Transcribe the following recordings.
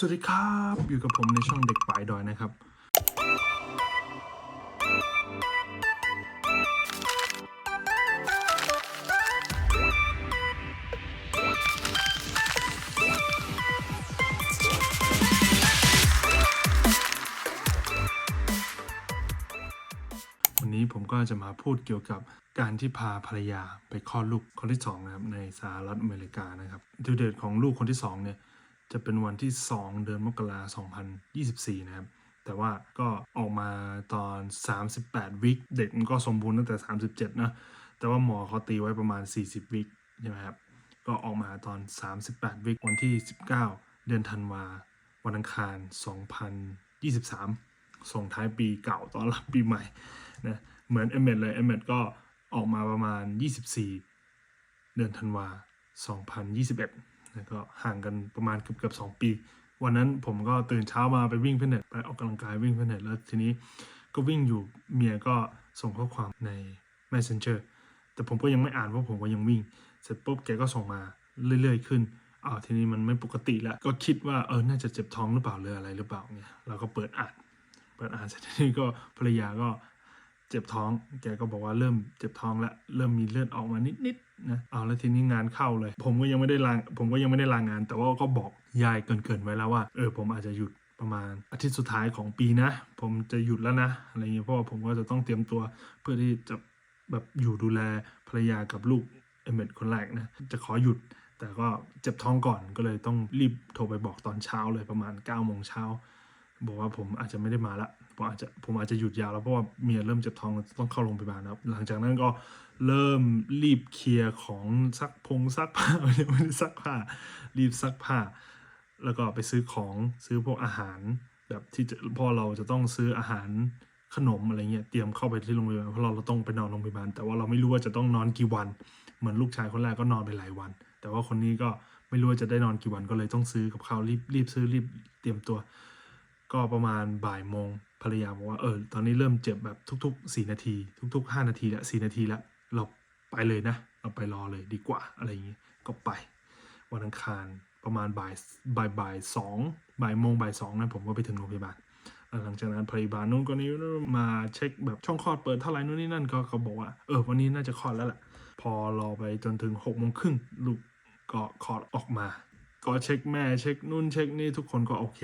สวัสดีครับ อยู่กับผมในช่องเด็กปลายดอยนะครับ วันนี้ผมก็จะมาพูดเกี่ยวกับการที่พาภรรยาไปคลอดลูกคนที่สองนะครับในสหรัฐอเมริกานะครับดิวเดตของลูกคนที่สองเนี่ย จะเป็นวันที่ 2 เดือนมกราคม2024นะครับ แต่ว่าก็ออกมาตอน 38 วิคเด็กมันก็สมบูรณ์ตั้งแต่ 37 นะ แต่ว่าหมอเขาตีไว้ประมาณ 40 วิคใช่ไหมครับ ก็ออกมาตอน 38 วิควันที่ 19 เดือนธันวา วันอังคาร 2023 ส่งท้ายปีเก่าต้อนรับปีใหม่นะเหมือนเอเมดเลยเอเมดก็ออกมาประมาณ 24 เดือนธันวา 2021นะ ก็ห่างกันประมาณเกือบเกือบ2ปี วันนั้นผมก็ตื่นเช้ามาไปวิ่งฟิตเนสไปออกกำลังกายวิ่งฟิตเนสแล้วทีนี้ก็วิ่งอยู่เมียก็ส่งข้อความใน Messenger แต่ผมก็ยังไม่อ่านเพราะผมก็ยังวิ่ง เสร็จปุ๊บแกก็ส่งมาเรื่อย ๆ ขึ้นอ้าวทีนี้มันไม่ปกติแล้วก็คิดว่าเออน่าจะเจ็บท้องหรือเปล่าหรืออะไรหรือเปล่าเนี่ยเราก็เปิดอ่านเปิดอ่านเสร็จทีนี้ก็ภรรยาก็ เจ็บท้อง แกก็บอกว่าเริ่มเจ็บท้องแล้วเริ่มมีเลือดออกมานิดๆนะเอาแล้วทีนี้งานเข้าเลย ผมก็ยังไม่ได้ลาผมก็ยังไม่ได้ลางาน แต่ว่าก็บอกยายเกินๆไว้แล้วว่าเออผมอาจจะหยุดประมาณอาทิตย์สุดท้ายของปีนะ ผมจะหยุดแล้วนะอะไรเงี้ยเพราะว่าผมก็จะต้องเตรียมตัวเพื่อที่จะแบบอยู่ดูแลภรรยากับลูกเอเมดคนแรกนะจะขอหยุด แต่ก็เจ็บท้องก่อนก็เลยต้องรีบโทรไปบอกตอนเช้าเลยประมาณ9ก้าโมงเช้าบอกว่าผมอาจจะไม่ได้มาละ ผมอาจจะผมอาจจะหยุดยาวแล้วเพราะว่าเมียเริ่มเจ็บท้องต้องเข้าโรงพยาบาลครับ หลังจากนั้นก็เริ่มรีบเคลียร์ของซักพงซักผ้าไม่ได้ซักผ้า รีบซักผ้า แล้วก็ไปซื้อของซื้อพวกอาหารแบบที่จะพอเราจะต้องซื้ออาหารขนมอะไรเงี้ยเตรียมเข้าไปที่โรงพยาบาลเพราะเราเราต้องไปนอนโรงพยาบาลแต่ว่าเราไม่รู้ว่าจะต้องนอนกี่วัน เหมือนลูกชายคนแรกก็นอนไปหลายวัน แต่ว่าคนนี้ก็ไม่รู้ว่าจะได้นอนกี่วันก็เลยต้องซื้อกับข้าวรีบรีบซื้อรีบเตรียมตัว ก็ประมาณบ่ายโมงภรรยาบอกว่าเออตอนนี้เริ่มเจ็บแบบทุกๆ 4 นาที ทุก ๆ 5 นาทีละ4นาทีละเราไปเลยนะ เราไปรอเลยดีกว่าอะไรอย่างงี้ก็ไป วันอังคารประมาณบ่ายบ่ายบ่ายสองบ่ายโมงบ่ายสองนะผมก็ไปถึงโรงพยาบาลหลังจากนั้นพยาบาลนู้นก็นี้มาเช็คแบบช่องคลอดเปิดเท่าไหร่นู่นนี่นั่นก็เขาบอกว่าเออวันนี้น่าจะคลอดแล้วแหละพอรอไปจนถึงหกโมงครึ่งลูกก็คลอดออกมา ก็เช็คแม่เช็คนู่นเช็คนี่ทุกคนก็โอเค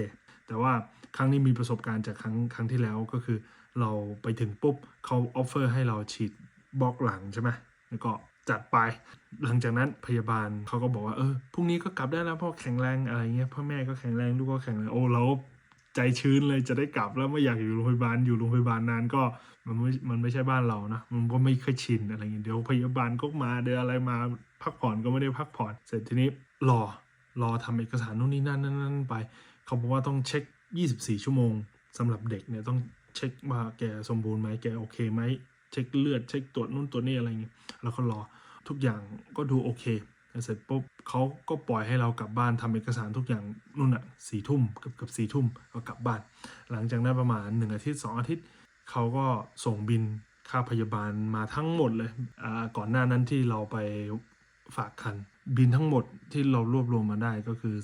แต่ว่าครั้งนี้มีประสบการณ์จากครั้งครั้งที่แล้วก็คือ เราไปถึงปุ๊บเขาออฟเฟอร์ให้เราฉีดบล็อกหลังใช่ไหมแล้วก็จัดไป หลังจากนั้นพยาบาลเขาก็บอกว่าเออพรุ่งนี้ก็กลับได้แล้วพ่อแข็งแรงอะไรเงี้ยพ่อแม่ก็แข็งแรงลูกก็แข็งแรงโอ้เราใจชื้นเลยจะได้กลับแล้วไม่อยากอยู่โรงพยาบาลอยู่โรงพยาบาลนานก็มันไม่มันไม่ใช่บ้านเรานะมันก็ไม่เคยชินอะไรเงี้ยเดี๋ยวพยาบาลก็มาเดี๋ยวอะไรมาพักผ่อนก็ไม่ได้พักผ่อน เสร็จทีนี้รอรอทำเอกสารนู่นนี่นั่นนั่นนั่นไป เขาบอกว่าต้องเช็ค 24 ชั่วโมงสำหรับเด็กเนี่ยต้องเช็คว่าแกสมบูรณ์ไหมแกโอเคไหมเช็คเลือดเช็คตรวจนู่นตรวจนี่อะไรเงี้ยแล้วก็รอทุกอย่างก็ดูโอเคเสร็จปุ๊บเขาก็ปล่อยให้เรากลับบ้านทำเอกสารทุกอย่างนู่นอะสี่ทุ่มเกือบเกือบสี่ทุ่มก็กลับบ้าน หลังจากนั้นประมาณหนึ่งอาทิตย์สองอาทิตย์เขาก็ส่งบินค่าพยาบาลมาทั้งหมดเลยอ่าก่อนหน้านั้นที่เราไปฝากคัน บินทั้งหมดที่เรารวบรวมมาได้ก็คือ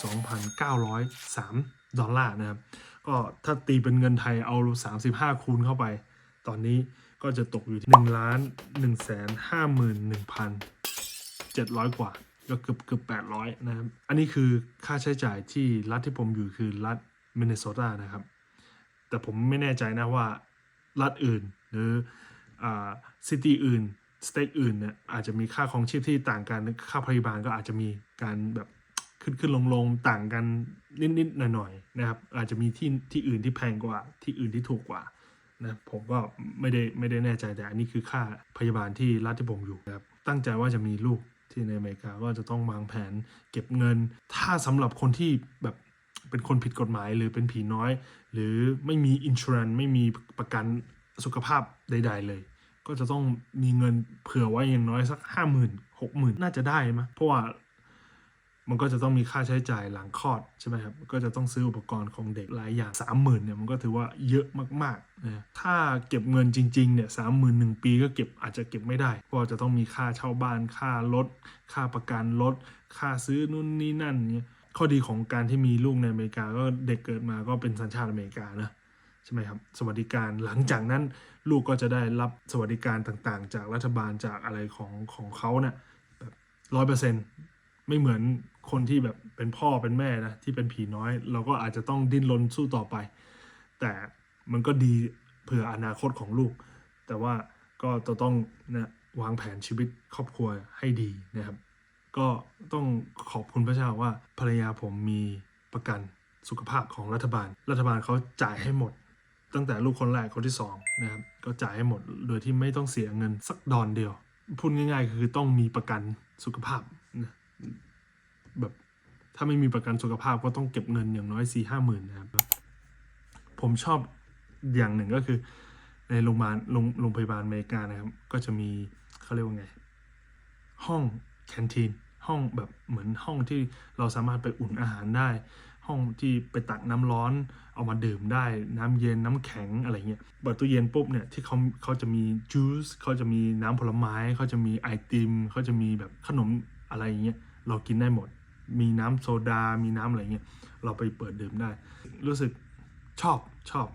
32,903 ดอลลาร์นะครับ ก็ถ้าตีเป็นเงินไทยเอา 35 คูณเข้าไป ตอนนี้ก็จะตกอยู่ที่1ล้าน1แสน51,700 กว่า ก็เกือบเกือบ800 นะครับ อันนี้คือค่าใช้จ่ายที่รัฐที่ผมอยู่คือรัฐมินนิโซตานะครับ แต่ผมไม่แน่ใจนะว่ารัฐอื่นหรืออ่าซิตี้อื่น สเต็กอื่นเนี่ยอาจจะมีค่าของชีพที่ต่างกันค่าพยาบาลก็อาจจะมีการแบบขึ้นขึ้นลงลงต่างกันนิดนิดหน่อยหน่อยๆนะครับ อาจจะมีที่ที่อื่นที่แพงกว่าที่อื่นที่ถูกกว่านะผมก็ไม่ได้ไม่ได้แน่ใจแต่อันนี้คือค่าพยาบาลที่รัฐที่ผมอยู่นะครับตั้งใจว่าจะมีลูกที่ในอเมริกาก็จะต้องวางแผนเก็บเงิน ถ้าสำหรับคนที่แบบเป็นคนผิดกฎหมายหรือเป็นผีน้อย หรือไม่มีอินชูรันไม่มีประกันสุขภาพใด ๆ เลย ก็จะต้องมีเงินเผื่อไว้อย่างน้อยสักห้าหมื่นหกหมื่นน่าจะได้มั้ยเพราะว่ามันก็จะต้องมีค่าใช้จ่ายหลังคลอดใช่ไหมครับ ก็จะต้องซื้ออุปกรณ์ของเด็กหลายอย่างสามหมื่นเนี่ยมันก็ถือว่าเยอะมากๆนะถ้าเก็บเงินจริงๆเนี่ยสามหมื่นหนึ่งปีก็เก็บอาจจะเก็บไม่ได้เพราะจะต้องมีค่าเช่าบ้านค่ารถค่าประกันรถค่าซื้อนู่นนี่นั่นเนี่ยข้อดีของการที่มีลูกในอเมริกาก็เด็กเกิดมาก็เป็นสัญชาติอเมริกานะ ใช่ไหมครับสวัสดิการหลังจากนั้นลูกก็จะได้รับสวัสดิการต่างๆ จากรัฐบาลจากอะไรของของเขาเนะ่ะแบบร้อยเปอร์เซ็นต์ไม่เหมือนคนที่แบบเป็นพ่อเป็นแม่นะที่เป็นผีน้อย เราก็อาจจะต้องดิ้นรนสู้ต่อไป แต่มันก็ดีเผื่ออนาคตของลูก แต่ว่าก็จะต้องนะวางแผนชีวิตครอบครัวให้ดีนะครับ ก็ต้องขอบคุณพระเจ้าว่าภรรยาผมมีประกันสุขภาพของรัฐบาล รัฐบาลเขาจ่ายให้หมด ตั้งแต่ลูกคนแรกคนที่สองนะครับก็จ่ายให้หมดโดยที่ไม่ต้องเสียเงินสักดอนเดียว พูดง่าย ๆ คือต้องมีประกันสุขภาพนะแบบถ้าไม่มีประกันสุขภาพก็ต้องเก็บเงินอย่างน้อยสี่ห้าหมื่นนะครับผมชอบอย่างหนึ่งก็คือ ในโรงพยาบาลโรงพยาบาลอเมริกานะครับ ก็จะมีเขาเรียกว่าไง ห้องแคนทีนห้องแบบเหมือนห้องที่เราสามารถไปอุ่นอาหารได้ ห้องที่ไปตักน้ำร้อน เอามาดื่มได้น้ำเย็นน้ำแข็งอะไรเงี้ยเปิดตู้เย็นปุ๊บเนี่ยที่เขาเขาจะมีจูสเขาจะมีน้ำผลไม้เขาจะมีไอติมเขาจะมีแบบขนมอะไรเงี้ยเรากินได้หมด มีน้ำโซดา มีน้ำอะไรเงี้ยเราไปเปิดดื่มได้ รู้สึกชอบชอบ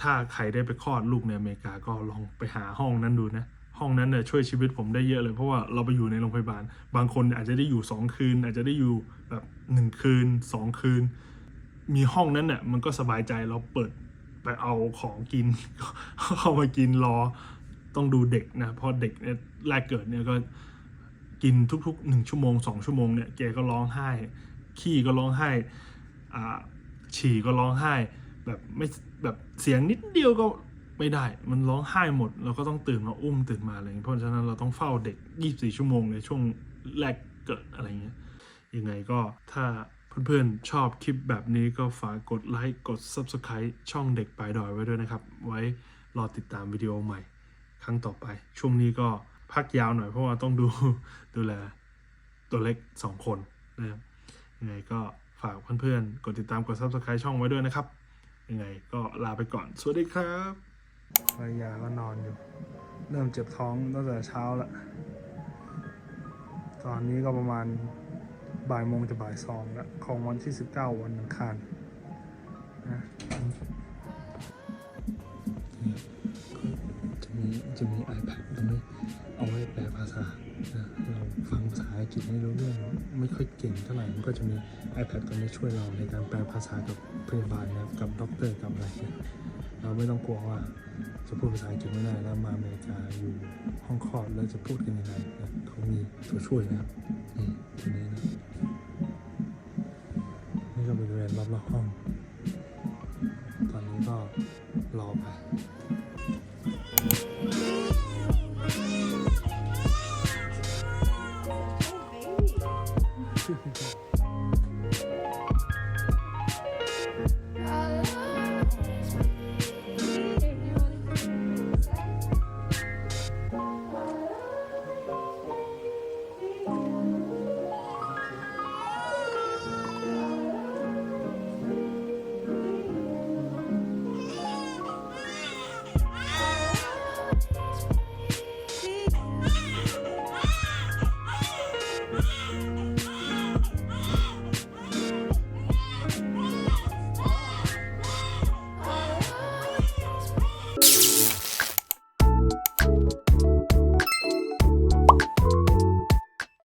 ถ้าใครได้ไปคลอดลูกในอเมริกาก็ลองไปหาห้องนั้นดูนะ ห้องนั้นเนี่ยช่วยชีวิตผมได้เยอะเลยเพราะว่าเราไปอยู่ในโรงพยาบาล บางคนอาจจะได้อยู่ 2 คืน อาจจะได้อยู่แบบ1คืน 2 คืน มีห้องนั้นเนี่ยมันก็สบายใจเราเปิดไปเอาของกินเข้ามากินรอต้องดูเด็กนะเพราะเด็กเนี่ยแรกเกิดเนี่ยก็กินทุกๆ 1 ชั่วโมง 2 ชั่วโมงเนี่ยแกก็ร้องไห้ ขี้ก็ร้องไห้อ่าฉี่ก็ร้องไห้ แบบไม่แบบเสียงนิดเดียวก็ ไม่ได้ มันร้องไห้หมด เราก็ต้องตื่นมาอุ้มตื่นมาอะไรอย่างเงี้ยเพราะฉะนั้นเราต้องเฝ้าเด็ก 24 ชั่วโมงในช่วงแรกเกิดอะไรเงี้ย ยังไงก็ถ้าเพื่อนๆ ชอบคลิปแบบนี้ก็ฝากกดไลค์ กด Subscribe ช่องเด็กปลายดอยไว้ด้วยนะครับ ไว้รอติดตามวิดีโอใหม่ ครั้งต่อไป ช่วงนี้ก็พักยาวหน่อยเพราะว่าต้องดูดูแลตัวเล็ก 2 คนนะครับ ยังไงก็ฝากเพื่อนๆ กดติดตาม กด Subscribe ช่องไว้ด้วยนะครับ ยังไงก็ลาไปก่อน สวัสดีครับ ภรรยาก็นอนอยู่ เริ่มเจ็บท้องตั้งแต่เช้าล้วตอนนี้ก็ประมาณบ่ายโมงจะบ่ายสองล้วของวันที่ 19 วันอังคารนะจะมีจะมี iPad ตรงนี้เอาไว้แปลภาษานะเราฟังภาษาอังกฤษไม่รู้เรื่อง ไม่ค่อยเก่งเท่าไหร่มันก็จะมี iPad ตัวนี้ช่วยเราในการแปลภาษากับพยาบาลนะครับกับด็อกเตอร์กับอะไรเนี่ยเราไม่ต้องกลัวว่าจะพูดภาษาอังกฤษไม่ได้แล้วมาอเมริกาอยู่ห้องคลอดแล้วจะพูดกันยังไงนะเขามีตัวช่วยนะครับนี่ตัวนี้นะนี่ก็บริเวณรอบๆห้อง ตอนนี้ก็รอไป